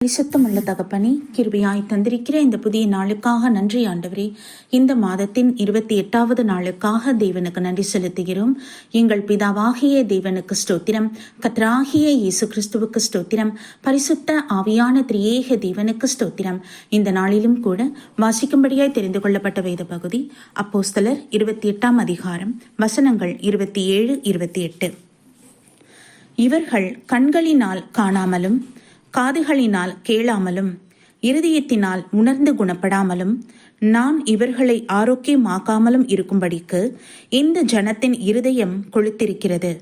பரிசுத்தமுள்ள தகப்பனே கிருபியாய் தந்திருக்கிற இந்த புதிய நாளுக்காக நன்றி ஆண்டவரே. இந்த மாதத்தின் இருபத்தி எட்டாவது நாளுக்காக தேவனுக்கு நன்றி செலுத்துகிறோம். எங்கள் பிதாவாகிய தேவனுக்கு ஸ்தோத்திரம். கத்ராகிய இயேசு கிறிஸ்துவுக்கு ஸ்தோத்திரம். பரிசுத்த ஆவியான திரியேக தேவனுக்கு ஸ்தோத்திரம். இந்த நாளிலும் கூட வாசிக்கும்படியாய் தெரிந்து கொள்ளப்பட்ட வேத பகுதி அப்போஸ்தலர் இருபத்தி எட்டாம் அதிகாரம் வசனங்கள் இருபத்தி ஏழு இருபத்தி எட்டு. இவர்கள் கண்களினால் காணாமலும் காதுகளினால் கேளாமலும் இருதயத்தினால் உணர்ந்து குணப்படாமலும் நான் இவர்களை ஆரோக்கியமாக்காமலும் இருக்கும்படிக்கு இந்த ஜனத்தின் இருதயம் கொளுத்திருக்கிறது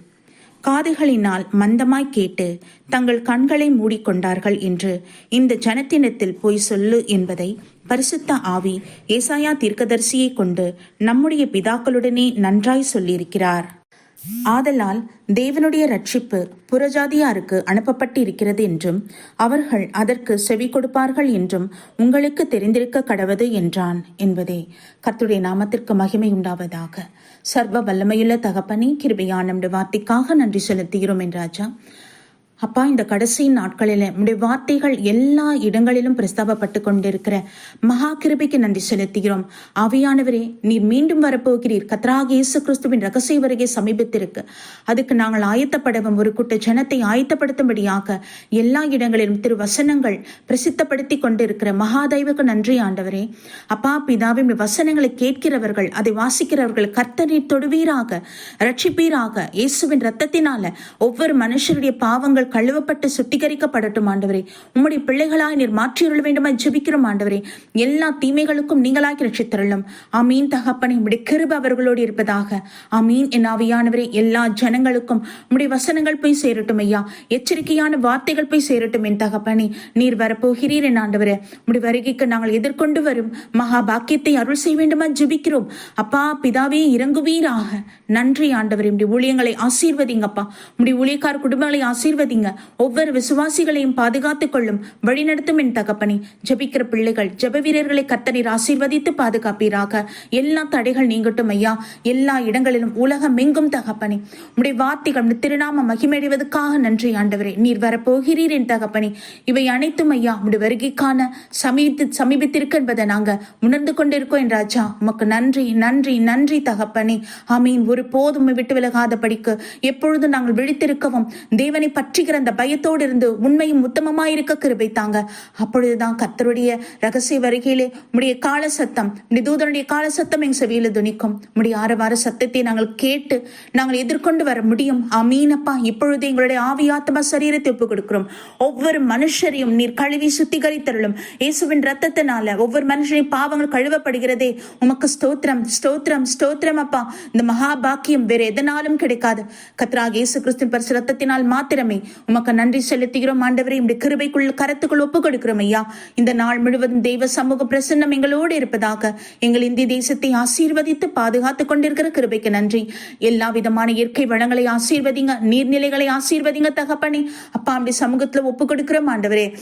காதுகளினால் மந்தமாய் கேட்டு தங்கள் கண்களை மூடிக்கொண்டார்கள் என்று இந்த ஜனத்தினத்தில் போய் சொல்லு என்பதை பரிசுத்த ஆவி ஏசாயா தீர்க்கதரிசியை கொண்டு நம்முடைய பிதாக்களுடனே நன்றாய் சொல்லியிருக்கிறார். ஆதலால் தேவனுடைய ரட்சிப்பு புறஜாதியாருக்கு அனுப்பப்பட்டு இருக்கிறது என்றும் அவர்கள் அதற்கு செவி கொடுப்பார்கள் என்றும் உங்களுக்கு தெரிந்திருக்க கடவது என்றான் என்பதே கர்த்துடைய நாமத்திற்கு மகிமை உண்டாவதாக சர்வ வல்லமையுள்ள தகப்பனே கிருபையான வார்த்தைக்காக நன்றி செலுத்துகிறோம் என்றாச்சா அப்பா இந்த கடைசி நாட்களில் உடைய வார்த்தைகள் எல்லா இடங்களிலும் பிரஸ்தாபப்பட்டு கொண்டிருக்கிற மகா கிருபிக்கு நன்றி செலுத்துகிறோம். அவையானவரே நீர் மீண்டும் வரப்போகிறீர். கத்ராக இயேசு கிறிஸ்துவின் ரகசிய வருகை சமீபத்திற்கு. அதுக்கு நாங்கள் ஆயத்தப்படவும் ஒரு கூட்ட ஜனத்தை ஆயத்தப்படுத்தும்படியாக எல்லா இடங்களிலும் திரு வசனங்கள் பிரசித்தப்படுத்தி கொண்டிருக்கிற மகாதைவுக்கு நன்றி ஆண்டவரே. அப்பா பிதாவின் வசனங்களை கேட்கிறவர்கள் அதை வாசிக்கிறவர்கள் கர்த்தனை தொடுவீராக ரட்சிப்பீராக. இயேசுவின் ரத்தத்தினால ஒவ்வொரு மனுஷருடைய பாவங்கள் பாவங்கள் கழுவப்பட்டு சுத்திகரிக்கப்படட்டும் ஆண்டவரே. உம்முடைய பிள்ளைகளாய் நீர் மாற்றியருள வேண்டுமா ஜெபிக்கிறோம் ஆண்டவரே. எல்லா தீமைகளுக்கும் நீங்களாக்கி ரட்சித்தருளும். அமீன் தகப்பனை. உடைய கிருப அவர்களோடு இருப்பதாக. அமீன் என் ஆவியானவரே எல்லா ஜனங்களுக்கும் உம்முடைய வசனங்கள் போய் சேரட்டும் ஐயா. எச்சரிக்கையான வார்த்தைகள் போய் சேரட்டும் என் தகப்பனே. நீர் வரப்போகிறீர் என் ஆண்டவரே. உடைய வருகைக்கு நாங்கள் எதிர்கொண்டு வரும் மகா பாக்கியத்தை அருள் செய்ய வேண்டுமா ஜெபிக்கிறோம். அப்பா பிதாவே இறங்குவீராக. நன்றி ஆண்டவரே. உடைய ஊழியங்களை ஆசீர்வதிங்கப்பா. உடைய ஊழியக்கார குடும்பங்களை ஆசீர்வதி ஆசீர்வதிங்க ஒவ்வொரு விசுவாசிகளையும் பாதுகாத்துக் கொள்ளும் வழிநடத்தும் என் தகப்பனே. ஜபிக்கிற பிள்ளைகள் ஜப வீரர்களை கத்தரீர் ஆசீர்வதித்து பாதுகாப்பீராக. எல்லா தடைகள் நீங்கட்டும் ஐயா. எல்லா இடங்களிலும் உலகம் எங்கும் தகப்பனே. உடைய வார்த்தைகள் திருநாம மகிமடைவதற்காக நன்றி ஆண்டவரே. நீர் வரப்போகிறீர் என் தகப்பனே. இவை அனைத்தும் ஐயா உடைய வருகைக்கான சமீபத்து சமீபத்திற்கு என்பதை நாங்கள் உணர்ந்து கொண்டிருக்கோம் என் ராஜா. உமக்கு நன்றி நன்றி நன்றி தகப்பனே. ஆமீன். ஒரு போதும் விட்டு விலகாத படிக்கு எப்பொழுதும் நாங்கள் விழித்திருக்கவும் தேவனை பற்றி ரட்சிக்கிற அந்த பயத்தோடு இருந்து உண்மையும் உத்தமமாயிருக்க கிருபை தாங்க அப்பொழுதுதான் கத்தருடைய ரகசிய வருகையிலே உடைய கால சத்தம் நிதூதனுடைய கால சத்தம் எங்கள் செவியில துணிக்கும். உடைய ஆரவார சத்தத்தை நாங்கள் கேட்டு நாங்கள் எதிர்கொண்டு வர முடியும். அமீனப்பா இப்பொழுது எங்களுடைய ஆவியாத்மா சரீரத்தை ஒப்புக் கொடுக்கிறோம் ஒவ்வொரு மனுஷரையும் நீர் கழுவி சுத்திகரித்தருளும். இயேசுவின் ரத்தத்தினால ஒவ்வொரு மனுஷனையும் பாவங்கள் கழுவப்படுகிறதே. உமக்கு ஸ்தோத்திரம் ஸ்தோத்திரம் ஸ்தோத்திரம் அப்பா. இந்த மகாபாக்கியம் வேற எதனாலும் கிடைக்காது. கத்ராக இயேசு கிறிஸ்தின் பரிசு ரத்தத்தினால் மாத்திரமே உமக்கு நன்றி செலுத்துகிறோம் ஆண்டவரை. இந்த கிருபைக்குள் கரத்துக்குள் ஒப்பு கொடுக்கிறோம் ஐயா. இந்த நாள் முழுவதும் தெய்வ சமூக பிரசன்னம் எங்களோடு இருப்பதாக எங்கள் இந்திய தேசத்தை ஆசீர்வதித்து பாதுகாத்துக் கொண்டிருக்கிற கிருபைக்கு நன்றி. எல்லா விதமான இயற்கை வளங்களை ஆசீர்வதிங்க நீர்நிலைகளை ஆசீர்வதிங்க தகப்பனே. அப்பா அப்படி சமூகத்துல ஒப்பு கொடுக்கிறோம் ஆண்டவரே.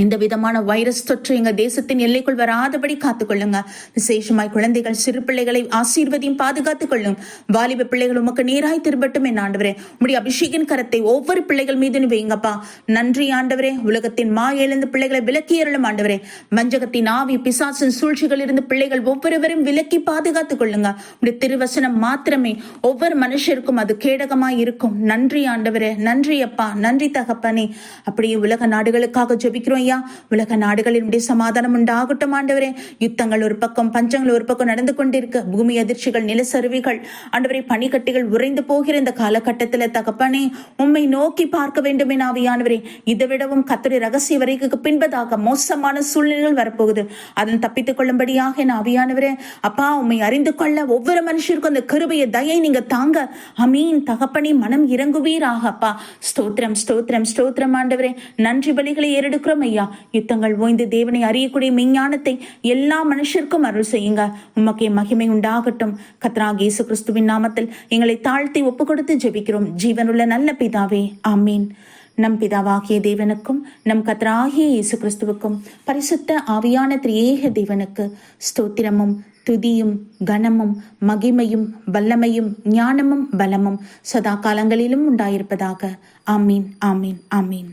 எந்த விதமான வைரஸ் தொற்று எங்க தேசத்தின் எல்லைக்குள் வராதபடி காத்துக்கொள்ளுங்க. விசேஷமாய் குழந்தைகள் சிறு பிள்ளைகளை ஆசீர்வதியும் பாதுகாத்துக் கொள்ளும். வாலிப பிள்ளைகள் உமக்கு நேராய் திரும்பட்டும் என் ஆண்டவரே. உடைய அபிஷேகின் கரத்தை ஒவ்வொரு பிள்ளைகள் மீது வைங்கப்பா. நன்றி ஆண்டவரே. உலகத்தின் மா எழுந்த பிள்ளைகளை விலக்கி ஏறலும் ஆண்டவரே. வஞ்சகத்தின் ஆவி பிசாசின் சூழ்ச்சிகள் இருந்து பிள்ளைகள் ஒவ்வொருவரும் விலக்கி பாதுகாத்துக் கொள்ளுங்க. உடைய திருவசனம் மாத்திரமே ஒவ்வொரு மனுஷருக்கும் அது கேடகமாய் இருக்கும். நன்றி ஆண்டவரே. நன்றி அப்பா. நன்றி தகப்பனே. அப்படியே உலக நாடுகளுக்காக ஜெபிக்கிறோம். ஐயா உலக நாடுகளினுடைய சமாதானம் உண்டாகட்டும் ஆண்டவரே. யுத்தங்கள் ஒரு பக்கம் பஞ்சங்கள் ஒரு பக்கம் நடந்து கொண்டிருக்க. பூமி அதிர்ச்சிகள் நிலச்சரிவுகள் ஆண்டவரே பனிக்கட்டிகள் உறைந்து போகிற இந்த காலகட்டத்தில் தகப்பனே உண்மை நோக்கி பார்க்க வேண்டும் என ஆவியானவரே. இதை விடவும் கத்தரை ரகசிய வரைக்கு பின்பதாக மோசமான சூழ்நிலைகள் வரப்போகுது. அதன் தப்பித்துக் கொள்ளும்படியாக என் ஆவியானவரே அப்பா உண்மை அறிந்து கொள்ள ஒவ்வொரு மனுஷருக்கும் அந்த கருவைய தயை நீங்க தாங்க. அமீன் தகப்பனி மனம் இறங்குவீராக அப்பா. ஸ்தோத்திரம் ஸ்தோத்திரம் ஸ்தோத்திரம் ஆண்டவரே. நன்றி பலிகளை ஏறெடுக்கிறோம் ஐயா யுத்தங்கள் ஓய்ந்து தேவனை அறியக்கூடிய மெஞ்ஞானத்தை எல்லா மனுஷருக்கும் அருள் செய்யுங்க உமக்கே மகிமை உண்டாகட்டும். கத்ரா இயேசு கிறிஸ்துவின் நாமத்தில் எங்களை தாழ்த்தி ஒப்பு கொடுத்து ஜெபிக்கிறோம். ஜீவனுள்ள நல்ல பிதாவே ஆமீன். நம் பிதாவாகிய தேவனுக்கும் நம் கத்ராகிய இயேசு கிறிஸ்துவுக்கும் பரிசுத்த ஆவியான திரியேக தேவனுக்கு ஸ்தோத்திரமும் துதியும் கனமும் மகிமையும் வல்லமையும் ஞானமும் பலமும் சதா காலங்களிலும் உண்டாயிருப்பதாக. ஆமீன் ஆமீன் ஆமீன்.